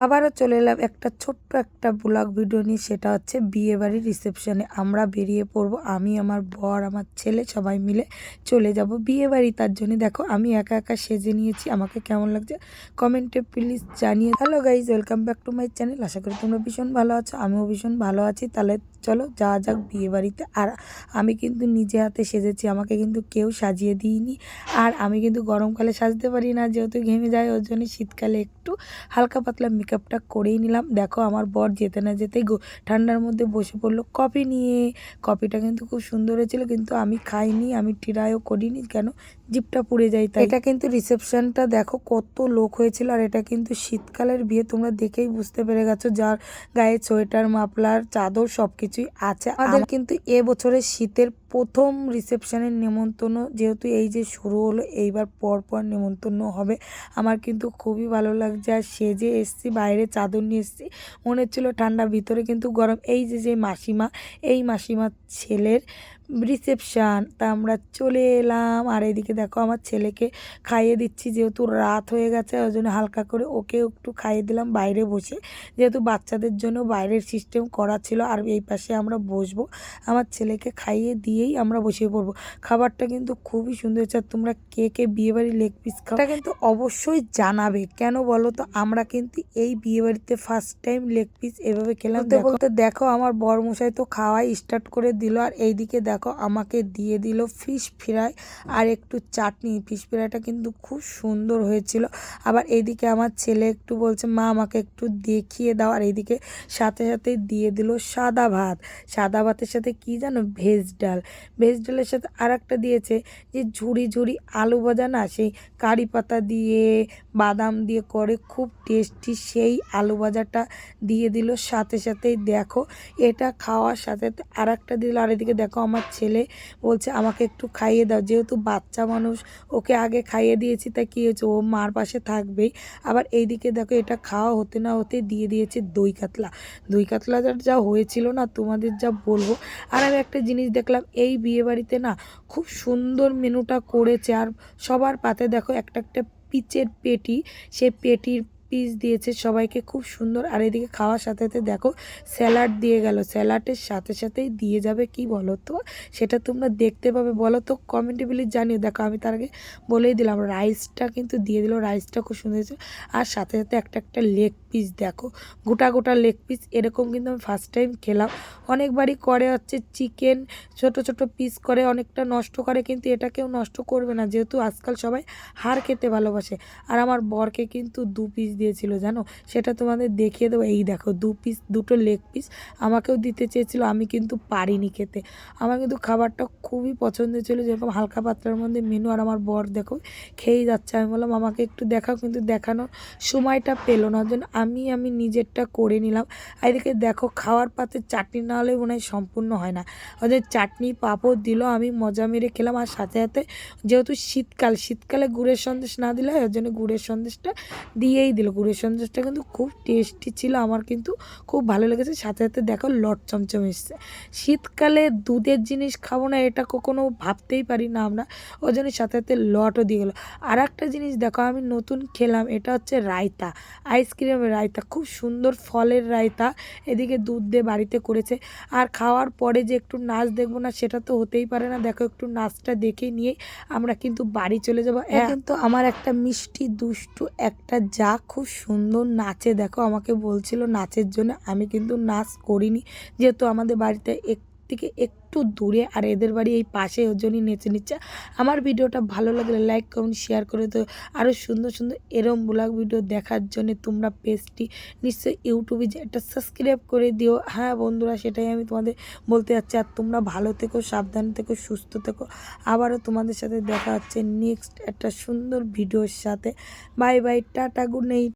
আবারও চলে এলাম একটা ছোট্ট একটা ব্লগ ভিডিও নিয়ে, সেটা হচ্ছে বিয়ে বাড়ির রিসেপশনে আমরা বেরিয়ে পড়ব, আমি, আমার বর, আমার ছেলে সবাই মিলে চলে যাব বিয়ে বাড়ি। তার জন্য দেখো, আমি একা একা সেজে নিয়েছি। আমাকে কেমন লাগছে কমেন্টে প্লিজ জানিয়ে hello guys welcome back to my channel আশা করি তোমরা ভীষণ ভালো আছো, আমিও ভীষণ ভালো আছি। তাহলে চলো, যা যাক বিয়ে বাড়িতে। আর আমি কিন্তু নিজে হাতে সেজেছি, আমাকে কিন্তু কেউ সাজিয়ে দিইনি। আর আমি কিন্তু গরমকালে সাজতে পারি না, যেহেতু ঘেমে যায়, ওর জন্য শীতকালে একটু হালকা পাতলা মেকআপটা করেই নিলাম। দেখো আমার বর যেতে না যেতেই ঠান্ডার মধ্যে বসে পড়ল কফি নিয়ে। কফিটা কিন্তু খুব সুন্দর হয়েছিলো, কিন্তু আমি খাইনি, আমি ট্রাইও করিনি কেন? জিপটা পুড়ে যায় তাই। এটা কিন্তু রিসেপশনটা দেখো কত লোক হয়েছিল আর এটা কিন্তু শীতকালের বিয়ে তোমরা দেখেই বুঝতে পেরে গেছো যার গায়ে সোয়েটার মাফলার চাদর সব কিছুই আছে। আমাদের কিন্তু এ বছরের শীতের প্রথম রিসেপশনের নেমন্তন্ন যেহেতু এই যে শুরু হলো এইবার পর পর নেমন্তন্ন হবে। আমার কিন্তু খুবই ভালো লাগছে আর সেজে এসছি বাইরে চাদর নিয়ে এসছি। মনে হচ্ছিল ঠান্ডা ভিতরে কিন্তু গরম। এই যে যে মাসিমা এই মাসিমার ছেলের রিসেপশান তা আমরা চলে এলাম। আর এদিকে দেখো আমার ছেলেকে খাইয়ে দিচ্ছি যেহেতু রাত হয়ে গেছে ওই জন্য হালকা করে ওকে একটু খাইয়ে দিলাম বাইরে বসে। যেহেতু বাচ্চাদের জন্য বাইরের সিস্টেম করা ছিল আর এই পাশে আমরা বসবো। আমার ছেলেকে খাইয়ে দিয়েই আমরা বসে পড়ব। খাবারটা কিন্তু খুবই সুন্দর হয়েছে। আর তোমরা কে কে বিয়েবাড়ি লেগ পিস খাও এটা কিন্তু অবশ্যই জানাবে। কেন বলো তো? আমরা কিন্তু এই বিয়েবাড়িতে ফার্স্ট টাইম লেগ পিস এভাবে খেলাম। বলতে দেখো। আমার বরমশাই তো খাওয়াই স্টার্ট করে দিল। আর এইদিকে দেখো আমাকে দিয়ে দিল ফিশ ফ্রাই আর একটু চাটনি। ফিশ ফ্রাইটা কিন্তু খুব সুন্দর হয়েছিল। আবার এইদিকে আমার ছেলে একটু বলছে, মা, আমাকে একটু দেখিয়ে দাও। আর এইদিকে সাথে সাথে দিয়ে দিল সাদা ভাত। সাদা ভাতের সাথে কি জানো? ভেজ ডাল। ভেজ ডালের সাথে আর একটা দিয়েছে যে ঝুড়ি ঝুড়ি আলু ভাজা না, সেই কারি পাতা দিয়ে, বাদাম দিয়ে করে খুব টেস্টি সেই আলু ভাজাটা দিয়ে দিল। সাথে সাথেই দেখো, এটা খাওয়ার সাথে আর একটা দিল। আর এদিকে দেখো, আমার ছেলে বলছে, আমাকে একটু খাইয়ে দাও। যেহেতু বাচ্চা মানুষ, ওকে আগে খাইয়ে দিয়েছি, তাই কী হয়েছে? ও মার পাশে থাকবেই। আবার এইদিকে দেখো, এটা খাওয়া হতে না হতে দিয়ে দিয়েছে দই কাতলা। দই কাতলা যা হয়েছিল না, তোমাদের যা বলব। আর আমি একটা জিনিস দেখলাম, এই বিয়েবাড়িতে না খুব সুন্দর মেনুটা করেছে। আর সবার পাতে দেখো, একটা একটা পিচের পেটি সে পেটির পিস দিয়েছে, সবাইকে খুব সুন্দর। আর এদিকে খাওয়ার সাথে সাথে দেখো স্যালাড দিয়ে গেল। স্যালাডের সাথে সাথেই দিয়ে যাবে কি বলো তো সেটা তোমরা দেখতে পাবে। বলো তো কমেন্টে প্লিজ জানিও। দেখো, আমি তার আগে বলেই দিলাম রাইসটা কিন্তু দিয়ে দিল। রাইসটা খুব সুন্দর হয়েছে। আর সাথে সাথে একটা একটা লেগ পিস দেখো। গোটা গোটা লেগ পিস এরকম কিন্তু আমি ফার্স্ট টাইম খেলাম। অনেকবারই করে হচ্ছে চিকেন ছোট ছোট পিস করে, অনেকটা নষ্ট করে, কিন্তু এটা কেউ নষ্ট করবে না। যেহেতু আজকাল সবাই হাড় খেতে ভালোবাসে। আর আমার বরকে কিন্তু দু পিস দিয়েছিল জানো? সেটা তোমাদের দেখিয়ে দেবো। এই দেখো, দু পিস দুটো লেগ পিস আমাকেও দিতে চেয়েছিল, আমি কিন্তু পারিনি খেতে। আমার কিন্তু খাবারটা খুবই পছন্দ ছিল, যেরকম হালকা পাত্রার মধ্যে মেনু আর আমার বর দেখো, খেয়েই যাচ্ছে। আমি বললাম, আমাকে একটু দেখাও, কিন্তু দেখানোর সময়টা পেল না। জন্য আমি আমি নিজেরটা করে নিলাম। আর এদিকে দেখো, খাওয়ার পাতে চাটনি না হলে মনে হয় সম্পূর্ণ হয় না। ওদের চাটনি পাঁপড় দিল, আমি মজা মেরে খেলাম। আর সাথে সাথে যেহেতু শীতকাল, শীতকালে গুড়ের সন্দেশ না দিলে হয়, ওর জন্য গুড়ের সন্দেশটা দিয়েই দিল গুড়ের সন্দেশটা কিন্তু খুব টেস্টি ছিল, আমার কিন্তু খুব ভালো লেগেছে। সাথে সাথে দেখো লট চমচম এসছে। শীতকালে দুধের জিনিস খাব না, এটা কখনো ভাবতেই পারি না আমরা। ওই জন্য সাথে সাথে লটও দিয়ে গেলো। আর একটা জিনিস দেখো, আমি নতুন খেলাম, এটা হচ্ছে রায়তা আইসক্রিমের রায়তা। খুব সুন্দর ফলের রায়তা, এদিকে দুধ দিয়ে বাড়িতে করেছে। আর খাওয়ার পরে যে একটু নাচ দেখব না, সেটা তো হতেই পারে না। দেখো একটু নাচটা দেখে নিয়ে আমরা কিন্তু বাড়ি চলে যাব। কিন্তু আমার একটা মিষ্টি, দুষ্টু একটা যা খুব সুন্দর নাচে, দেখো আমাকে বলছিল নাচের জন্য, আমি কিন্তু নাচ করিনি। যেহেতু আমাদের বাড়িতে এক থেকে একটু দূরে আর এদের বাড়ি এই পাশে, ওর জন্যই নেচে নিচ্ছে। আমার ভিডিওটা ভালো লাগলে লাইক কমেন্ট শেয়ার করে তো আরও সুন্দর সুন্দর এরম ব্লগ ভিডিও দেখার জন্য তোমরা পেজটি নিশ্চয়ই ইউটিউবে যে একটা সাবস্ক্রাইব করে দিও। হ্যাঁ বন্ধুরা, সেটাই আমি তোমাদের বলতে যাচ্ছি। আর তোমরা ভালো থেকো, সাবধান থেকো, সুস্থ থেকো। আবারও তোমাদের সাথে দেখা হচ্ছে নেক্সট একটা সুন্দর ভিডিওর সাথে। Bye bye tata good night